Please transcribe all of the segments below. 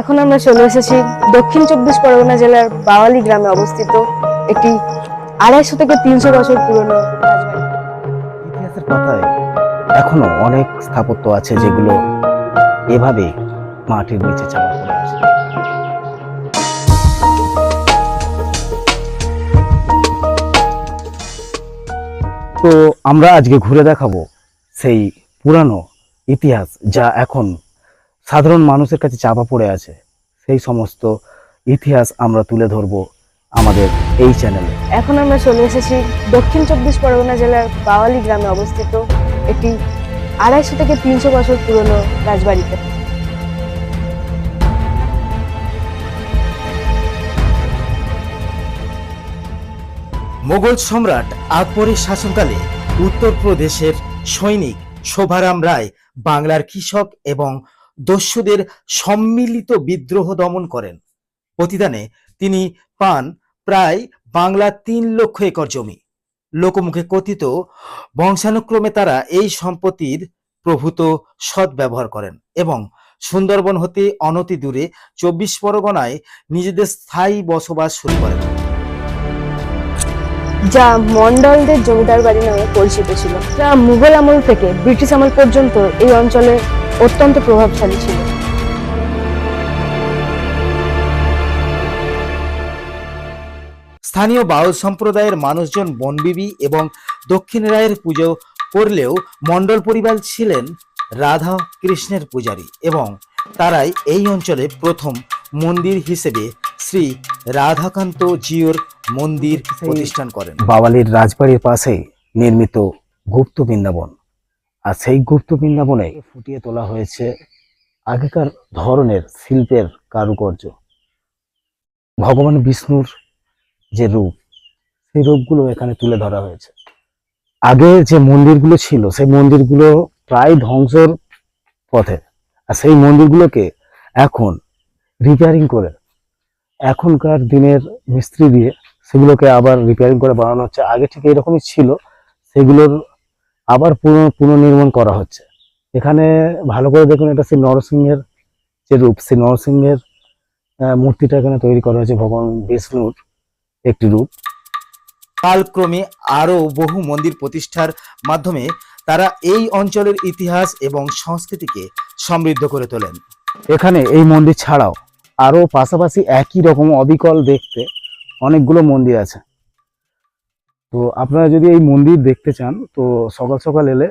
এখন আমরা চলে এসেছি দক্ষিণ চব্বিশ পরগনা জেলার বাওয়ালি গ্রামে অবস্থিত একটি আড়াইশো থেকে তিনশো বছর পুরনো ইতিহাসের পাতায় এখনও অনেক স্থাপত্য আছে যেগুলো এভাবে মাটির নিচে চাপা পড়ে আছে। তো আমরা আজকে ঘুরে দেখাবো সেই পুরানো ইতিহাস যা এখন সাধারণ মানুষের কাছে চাপা পড়ে আছে। সেই সমস্ত ইতিহাস আমরা তুলে ধরবো আমাদের এই চ্যানেলে। এখন আমরা চলে এসেছি দক্ষিণ চব্বিশ পরগনা জেলার বাওয়ালি গ্রামে অবস্থিত একটি আড়াইশো থেকে তিনশো বছর পুরনো রাজবাড়িতে। মোগল সম্রাট আকবরের শাসনকালে উত্তরপ্রদেশের সৈনিক শোভারাম রায় বাংলার কৃষক এবং দস্যুদের সম্মিলিত বিদ্রোহ দমন করেন। প্রতিদানে তিনি পান প্রায় বাংলা তিন লক্ষ একর জমি। লোকমুখে কথিত, বংশানুক্রমে তারা এই সম্পত্তির প্রভূত সদ্ব্যবহার করেন এবং সুন্দরবন হতে অনতি দূরে চব্বিশ পরগনায় নিজেদের স্থায়ী বসবাস শুরু করেন। যা মন্ডলদের জমিদার বাড়ি নামে পরিচিত ছিল। যা মুঘল আমল থেকে ব্রিটিশ আমল পর্যন্ত এই অঞ্চলে অত্যন্ত প্রভাবশালী ছিল। স্থানীয় বাউল সম্প্রদায়ের মানুষজন বনবিবি এবং দক্ষিণ রায়ের পুজো করলেও মণ্ডল পরিবার ছিলেন রাধা কৃষ্ণের পূজারী এবং তারাই এই অঞ্চলে প্রথম মন্দির হিসেবে শ্রী রাধাকান্ত জিওর মন্দির প্রতিষ্ঠান করেন। বাওয়ালির রাজবাড়ির পাশে নির্মিত গুপ্ত বৃন্দাবন। আর সেই গুপ্ত বৃন্দাবনে ফুটিয়ে তোলা হয়েছে আগেকার ধরনের শিল্পের কারুকার্য। ভগবান বিষ্ণুর যে রূপ, সেই রূপগুলো এখানে তুলে ধরা হয়েছে। আগে যে মন্দিরগুলো ছিল, সেই মন্দিরগুলো প্রায় ধ্বংসর পথে। আর সেই মন্দিরগুলোকে এখন রিপেয়ারিং করে, এখনকার দিনের মিস্ত্রি দিয়ে সেগুলোকে আবার রিপেয়ারিং করে বানানো হচ্ছে। আগে ঠিক এরকমই ছিল, সেগুলোর আবার পুনঃ পুনর্নির্মাণ করা হচ্ছে। এখানে ভালো করে দেখুন এটা শ্রী নরসিংহের যে রূপ শ্রী নরসিংহের মূর্তিটা এখানে তৈরি করা হয়েছে ভগবান বিষ্ণুর একটি রূপ। কালক্রমে আরও বহু মন্দির প্রতিষ্ঠার মাধ্যমে তারা এই অঞ্চলের ইতিহাস এবং সংস্কৃতিকে সমৃদ্ধ করে তোলেন। এখানে এই মন্দির ছাড়াও আরও পাশাপাশি একই রকম অবিকল দেখতে অনেকগুলো মন্দির আছে। তো আপনারা যদি এই মন্দির দেখতে চান, তো সকাল সকাল এলে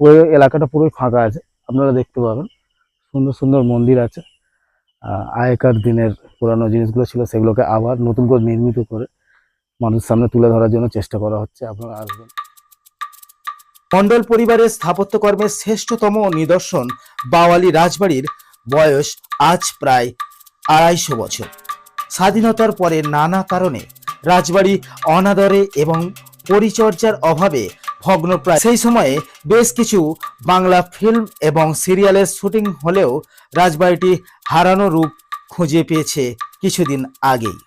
পুরো এলাকাটা পুরোই ফাঁকা আছে, আপনারা দেখতে পাবেন। সুন্দর সুন্দর মন্দির আছে। আগেকার দিনের পুরানো জিনিসগুলো ছিল, সেগুলোকে আবার নতুন করে নির্মিত করে মানুষের সামনে তুলে ধরার জন্য চেষ্টা করা হচ্ছে। আপনারা আসবেন। মণ্ডল পরিবারের স্থাপত্যকর্মের শ্রেষ্ঠতম নিদর্শন বাওয়ালি রাজবাড়ির বয়স আজ প্রায় আড়াইশো বছর। স্বাধীনতার পরে নানা কারণে রাজবাড়ি, অনাদরে এবং পরিচর্যার অভাবে ভগ্নপ্রায়। সেই সময়ে বেশ কিছু বাংলা ফিল্ম এবং সিরিয়ালের শুটিং হলেও রাজবাড়িটি হারানো রূপ খুঁজে পেয়েছে কিছুদিন আগেই।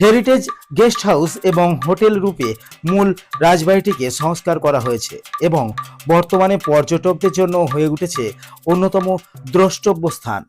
হেরিটেজ গেস্ট হাউস এবং হোটেল রূপে মূল রাজবাড়িটিকে সংস্কার করা হয়েছে এবং বর্তমানে পর্যটকদের জন্য হয়ে উঠেছে অন্যতম দ্রষ্টব্য স্থান।